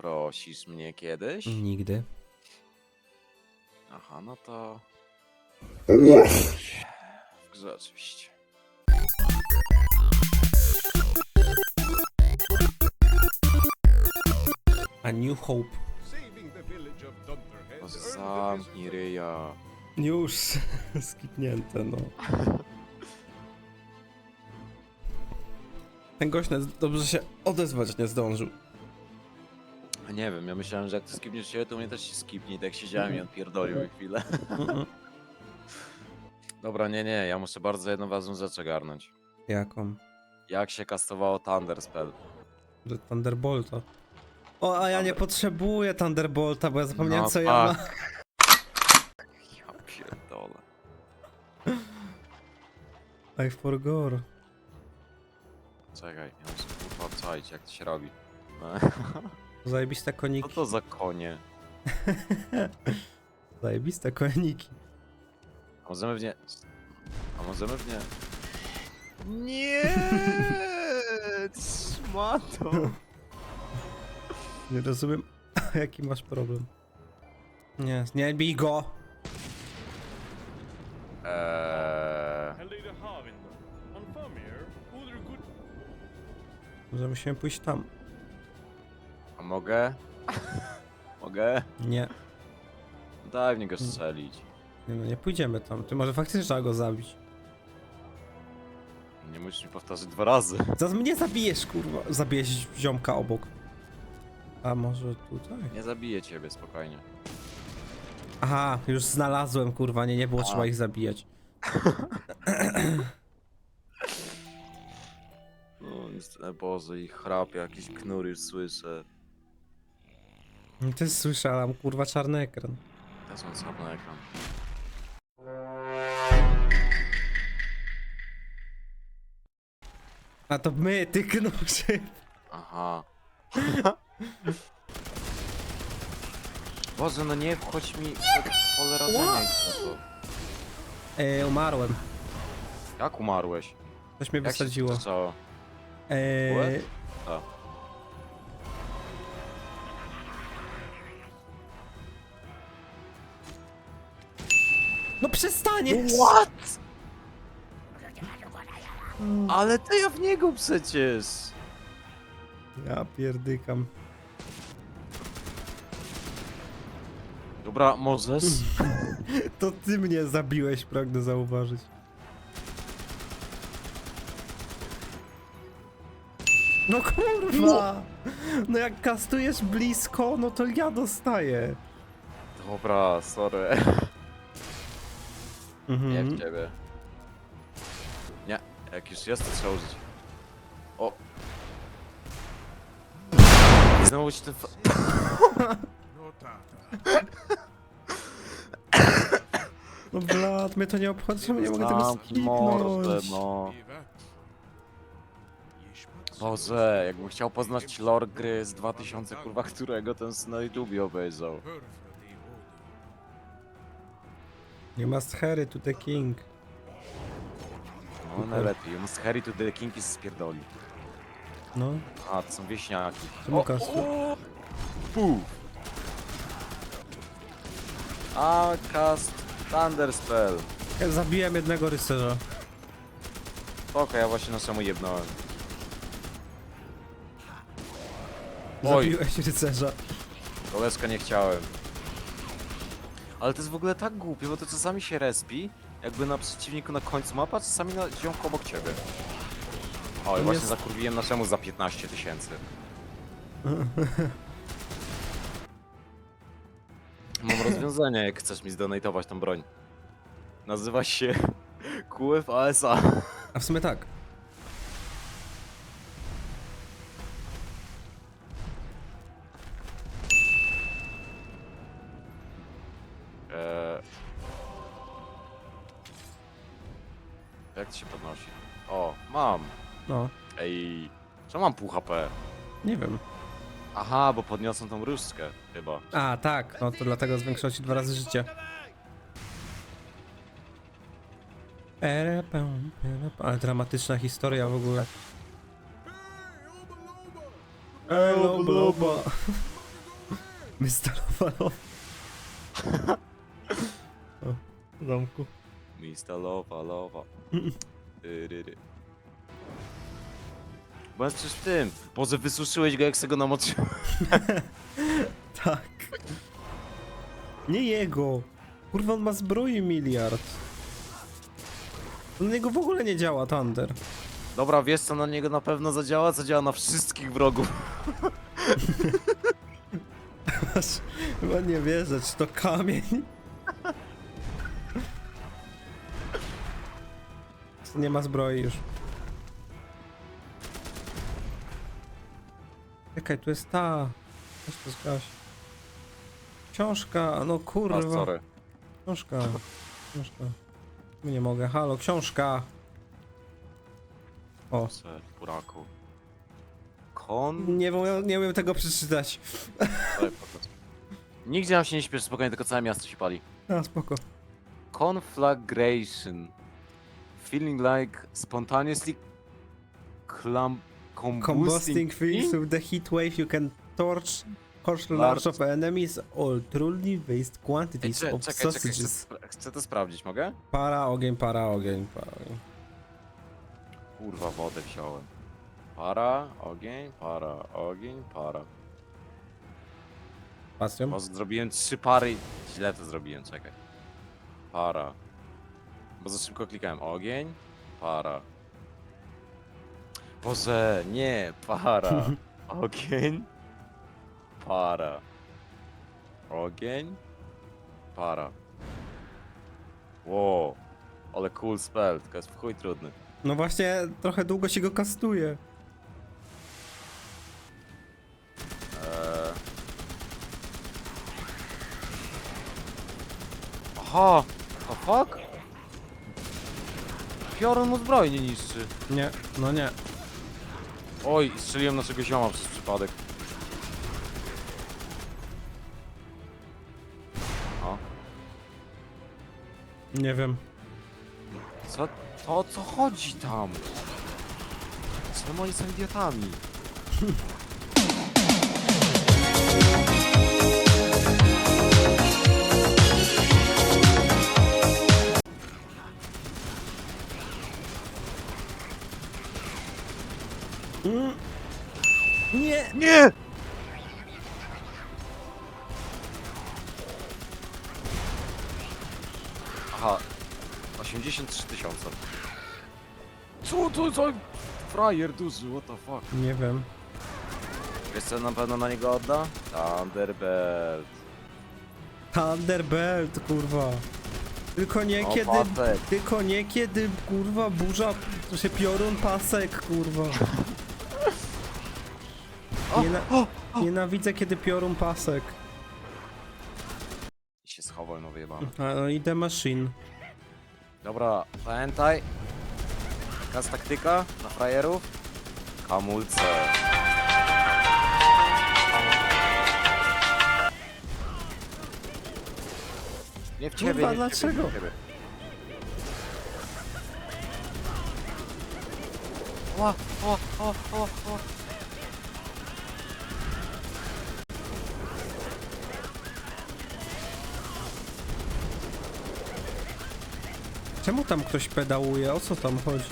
zaprosisz mnie kiedyś? Nigdy. Aha, no to... W grze oczywiście. A New Hope. No zamknij ryja. Już skipnięte, no. Ten gość nawet dobrze się odezwać nie zdążył. Nie wiem, ja myślałem, że jak ty skipniesz się, to mnie też się skipnie. Tak siedziałem i odpierdolił mi chwilę. Mm-mm. Dobra, nie, nie, ja muszę bardzo jedną ważną rzecz ogarnąć. Jaką? Jak się kastowało Thunder Spell? Do Thunderbolta. O, a ja nie potrzebuję Thunderbolta, bo ja zapomniałem No co ja mam. Ja pierdolę. I forgot. Czekaj, ja muszę kurwa obczaić, jak to się robi. No. Zajebiste Co koniki. to za konie? Zajebiste koniki. A możemy w nie... A możemy w nie... Nie! Szmato! Nie rozumiem, jaki masz problem. Nie, nie bij go! Eee... Może musimy pójść tam. A mogę? mogę? Nie, Daj w niego strzelić. nie, no nie pójdziemy tam. Ty może faktycznie trzeba go zabić. Nie musisz mi powtarzać dwa razy. Zaraz mnie zabijesz, kurwa. Zabijesz ziomka obok. A może tutaj? Nie zabiję ciebie, spokojnie. Aha, już znalazłem, kurwa, nie, nie było A. trzeba ich zabijać. No, niestety, Boże, i chrap, jakiś knur już słyszę. No Też mam kurwa czarny ekran. Też mam sam na ekran. A to my, ty knurzy. Aha. Boże, no nie wchodź mi przed cholera Ła! to. E, umarłem. Jak umarłeś? Coś mnie Jak się wysadziło. to stało? E, What? A. no przestaniesz! What? Ale to ja w niego przecież. Ja pierdykam. Dobra, możesz? To ty mnie zabiłeś, pragnę zauważyć. No kurwa! No jak kastujesz blisko, no to ja dostaję. Dobra, sorry. Nie Mhm. w ciebie. Nie, jak już jest, to trzeba użyć. O! Znowu ci ten... fa- No tata. No blat, mnie to nie obchodzi, czemu nie mogę tego Zamknij mordę, skipnąć. no. Boże, jakbym chciał poznać lore gry z 2000, kurwa, którego ten na YouTubie obejrzał. You must hurry to the king. No najlepiej, on z Harry to the King jest spierdoli. No, A, to są wieśniaki. czemu kastu? Puf! A, cast Thunder Spell. Ja zabiłem jednego rycerza. Spoko, ja właśnie naszemu jebnąłem. Oj. Zabiłeś rycerza. Koleżka nie chciałem. Ale to jest w ogóle tak głupie, bo to czasami się respi, jakby na przeciwniku na końcu mapa, a czasami na ziomku obok ciebie. O, i właśnie jest- zakurwiłem naszemu za 15 tysięcy. Mam rozwiązanie, jak chcesz mi zdonatować tą broń. Nazywa się QF ASA. A w sumie tak. Jak to się podnosi? O, mam. No, Ej, co mam pół HP? nie wiem. Aha, bo podniosłem tą różdżkę, chyba. A, tak, no to dlatego zwiększyło ci dwa razy życie. Ale dramatyczna historia w ogóle. Elo, bloba. Mr. Lowalow. O, w domku. Mista lowa, lowa. Tyryry. Bo jest przecież w tym. Boże, wysuszyłeś go jak se go namoczyłem. Tak. Nie jego. Kurwa, on ma zbroi miliard. Na niego w ogóle nie działa Thunder. Dobra, wiesz co na niego na pewno zadziała? Zadziała na wszystkich wrogów. Aż Chyba nie wierzę, czy to kamień? Nie ma zbroi już. Czekaj, tu jest ta. Weź to zgaś. Książka, no A, kurwa. sorry. Książka. Książka. Nie mogę, halo, książka. O, buraku. Kon... nie, wiem- nie wiem tego przeczytać. Sorry, po prostu. Nigdzie nam się nie śpieszy, spokojnie, tylko całe miasto się pali. A, spoko. Conflagration. Feeling like spontaneously clump combusting, Combusting fields with the heat wave you can torch torch large of enemies or truly waste Ej, quantities cze- of czekaj, czekaj, chcę, sausages. chcę to sprawdzić, mogę? Para, ogień, para, ogień, para. ogień. Kurwa, wodę wziąłem. Para, ogień, para, ogień, para. Bastion? Bo zrobiłem trzy pary. Źle to zrobiłem, czekaj. Para. Bo za szybko klikałem. Ogień, para. Boże, nie, para. Ogień, para. Ogień, para. Wow, ale cool spell, tylko jest w chuj trudny. No właśnie, trochę długo się go kastuje. Eee. Aha! The fuck? Piorun mu zbroi nie niszczy. Nie, no nie. Oj, strzeliłem naszego zioma przez przypadek. O, Nie wiem. co, to o co chodzi tam? Czemu oni są idiotami? Nie! Nie! Aha, 83 tysiące. Co to za frajer duży, what the fuck? Nie wiem. Wiesz co na pewno na niego odda? Thunderbird. Thunderbelt, kurwa. Tylko nie O, kiedy... Tylko nie kiedy, kurwa, burza... To się piorun pasek, kurwa. Niena... Nienawidzę, kiedy piorun pasek. I się schował, no wyjebany. A, no i The Machine. Dobra, pamiętaj. Jaka jest taktyka na frajerów? Hamulce. Nie w ciebie, Kurwa, nie w dlaczego? Ciebie, nie w ciebie. Ła, ła, ła, ła, ła. Czemu tam ktoś pedałuje? O co tam chodzi?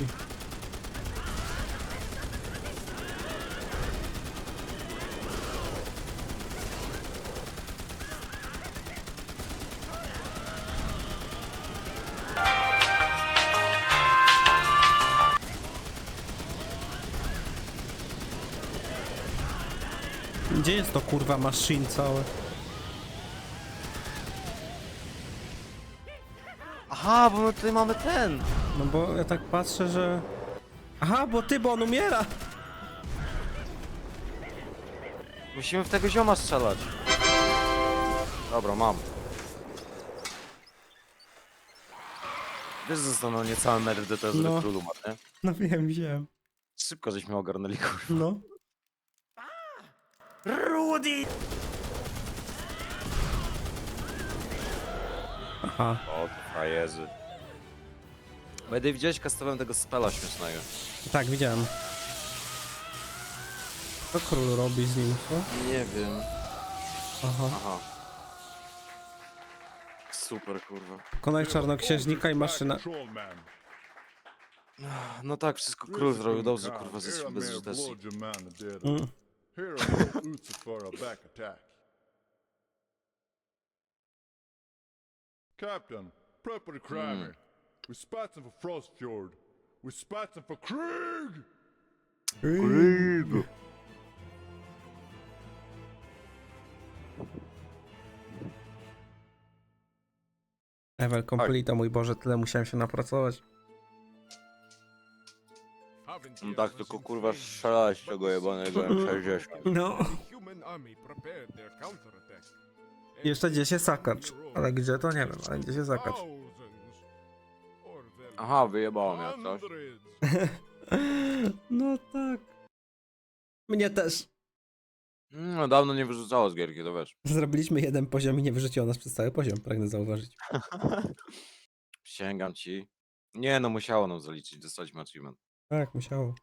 Gdzie jest to kurwa machine całe? Aha, bo my tutaj mamy ten. No bo ja tak patrzę, że... Aha, bo ty, bo on umiera! Musimy w tego zioma strzelać. Dobra, mam. Wiesz, zostaną niecałe metry do tego, żeby No. no. król umarł, nie? No wiem, wiem. Szybko żeśmy ogarnęli, kurwa. No. Rudy! Aha. O, frajerzy. Będę widziałeś kastowałem tego spela śmiesznego. Tak, widziałem. Co król robi z nim, co? Nie wiem. Aha. Aha. Super, kurwa. Konaj czarnoksiężnika i maszyna. No tak, wszystko król zrobił dobrze, kurwa, jesteśmy bezużyteczni. Mm. A. Captain, prepare Kramer. We spot him for Frostfjord. We him for Krieg! Level complete, mój Boże, tyle musiałem się napracować. No tak, tylko kurwa strzelałeś tego jebanego M60. No. Human army prepared their counterattack. Jeszcze gdzieś jest sakacz. Ale gdzie to nie wiem, ale gdzieś jest sakacz. Aha, wyjebało mnie coś. No tak. Mnie też. No dawno nie wyrzucało z gierki, to wiesz. Zrobiliśmy jeden poziom i nie wyrzuciło nas przez cały poziom, pragnę zauważyć. Sięgam ci. Nie no, musiało nam zaliczyć, dostaliśmy achievement. Tak, musiało.